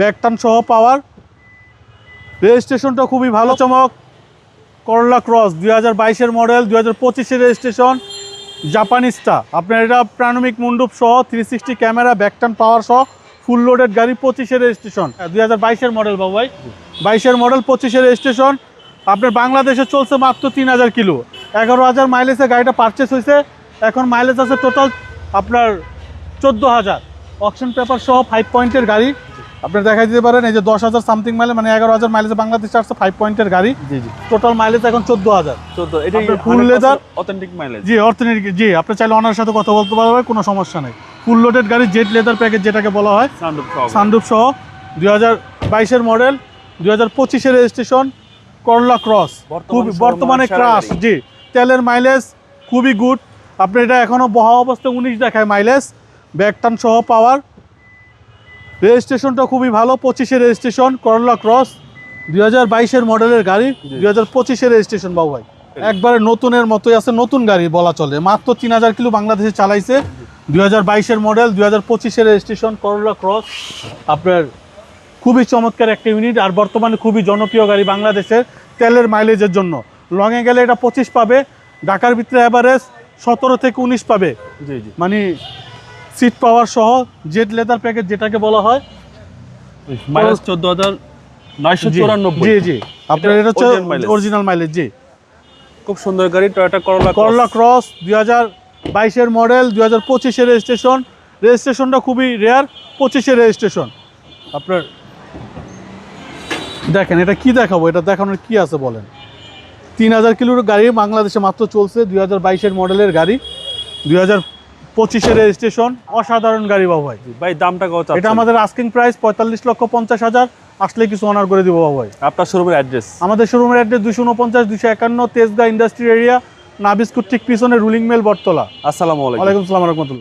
ব্যাগটান সহ পাওয়ার। রেজিস্ট্রেশনটা খুবই ভালো, চমক। করলা ক্রস দুই হাজার বাইশের মডেল দুই হাজার পঁচিশের রেজিস্ট্রেশন। জাপানিস্টা আপনার এটা প্রাণমিক মণ্ডপ সহ থ্রি সিক্সটি ক্যামেরা ব্যাকটান পাওয়ার সহ ফুল লোডেড গাড়ি, পঁচিশের রেজিস্ট্রেশন। দুই হাজার বাইশের মডেল বাবু ভাই। বাইশের মডেল পঁচিশের রেজিস্ট্রেশন। আপনার বাংলাদেশে চলছে মাত্র তিন হাজার কিলো। এগারো হাজার মাইলেজে গাড়িটা পারচেস হয়েছে। এখন মাইলেজ আছে টোটাল আপনার চোদ্দ হাজার। অপশন পেপার সহ ফাইভ পয়েন্টের গাড়ি। আপনার দেখা দিতে পারেন এই যে দশ হাজার সামথিং মাইলেজ মানে এগারো হাজার মাইলেজ বাংলাদেশ আসছে ফাইভ পয়েন্টের গাড়ি। জি জি। টোটাল মাইলেজ এখন চোদ্দ হাজার। চোদ্দ এটা full leather? অথেন্টিক মাইলেজ জি অর্থনীতি জি আপনি চাইলে ওনার সাথে কথা বলতে পারবেন কোনো সমস্যা নেই। ফুল লোডেড গাড়ি জেট লেদার প্যাকেজ যেটাকে বলা হয়। সানরুফ সহ। দুই হাজার বাইশের মডেল দুই হাজার পঁচিশের রেজিস্ট্রেশন করলা ক্রস খুব বর্তমানে সেরা জি তেলের মাইলেজ খুবই গুড আপনি এটা এখনও বহা অবস্থায় উনিশ দেখায় মাইলেজ ব্যাগটান সহ পাওয়ার রেজিস্ট্রেশনটা খুবই ভালো পঁচিশের রেজিস্ট্রেশন করলা ক্রস দুই হাজার বাইশের মডেলের গাড়ি। দুই হাজার পঁচিশে রেজিস্ট্রেশন বাবু ভাই। একবারে নতুনের মতোই আছে নতুন গাড়ি বলা চলে। মাত্র তিন হাজার কিলো বাংলাদেশে চালাইছে। দুই হাজার বাইশের মডেল দুই হাজার পঁচিশের রেজিস্ট্রেশন করলা ক্রস আপনার খুবই চমৎকার একটা ইউনিট আর বর্তমানে খুবই জনপ্রিয় গাড়ি বাংলাদেশের তেলের মাইলেজের জন্য। লংয়ে গেলে এটা পঁচিশ পাবে ঢাকার ভিতরে অ্যাভারেজ সতেরো থেকে উনিশ পাবে। জি জি। মানে সিট পাওয়ার সহ জেট লেদার প্যাকেজ যেটাকে বলা হয় মাইলেজ চোদ্দ হাজার নয়শো জি, চুরানব্বই। জি জি। আপনার এটা হচ্ছে অরিজিনাল মাইলেজ জি। খুব সুন্দর গাড়ি টয়োটা করলা করলা ক্রস দুই হাজার বাইশের মডেল দুই হাজার পঁচিশের রেজিস্ট্রেশন রেজিস্ট্রেশনটা খুবই রেয়ার পঁচিশের রেজিস্ট্রেশন আপনার দেখেন এটা কি দেখাবো? এটা দেখানোর কি আছে বলেন? তিন হাজার কিলোর গাড়ি বাংলাদেশে মাত্র চলছে দুই হাজার বাইশের মডেলের গাড়ি। দুই হাজার পঁচিশের রেজিস্ট্রেশন অসাধারণ গাড়ি বাবু ভাই। ভাই দামটা কত এটা আমাদের আস্কিং প্রাইস পঁয়তাল্লিশ লক্ষ পঞ্চাশ হাজার আসলে কিছু অনার করে দিব বাবু ভাই। আপনার শোরুমের অ্যাড্রেস আমাদের শোরুমের অ্যাড্রেস দুশো উনপঞ্চাশ দুশো একান্ন তেজগা ইন্ডাস্ট্রি এরিয়া নাবিস্কুট ঠিক পিছনে রুলিং মেল বটতলা। আসসালামু আলাইকুম। আলাইকুম সালাম রহমতুল্লাহ।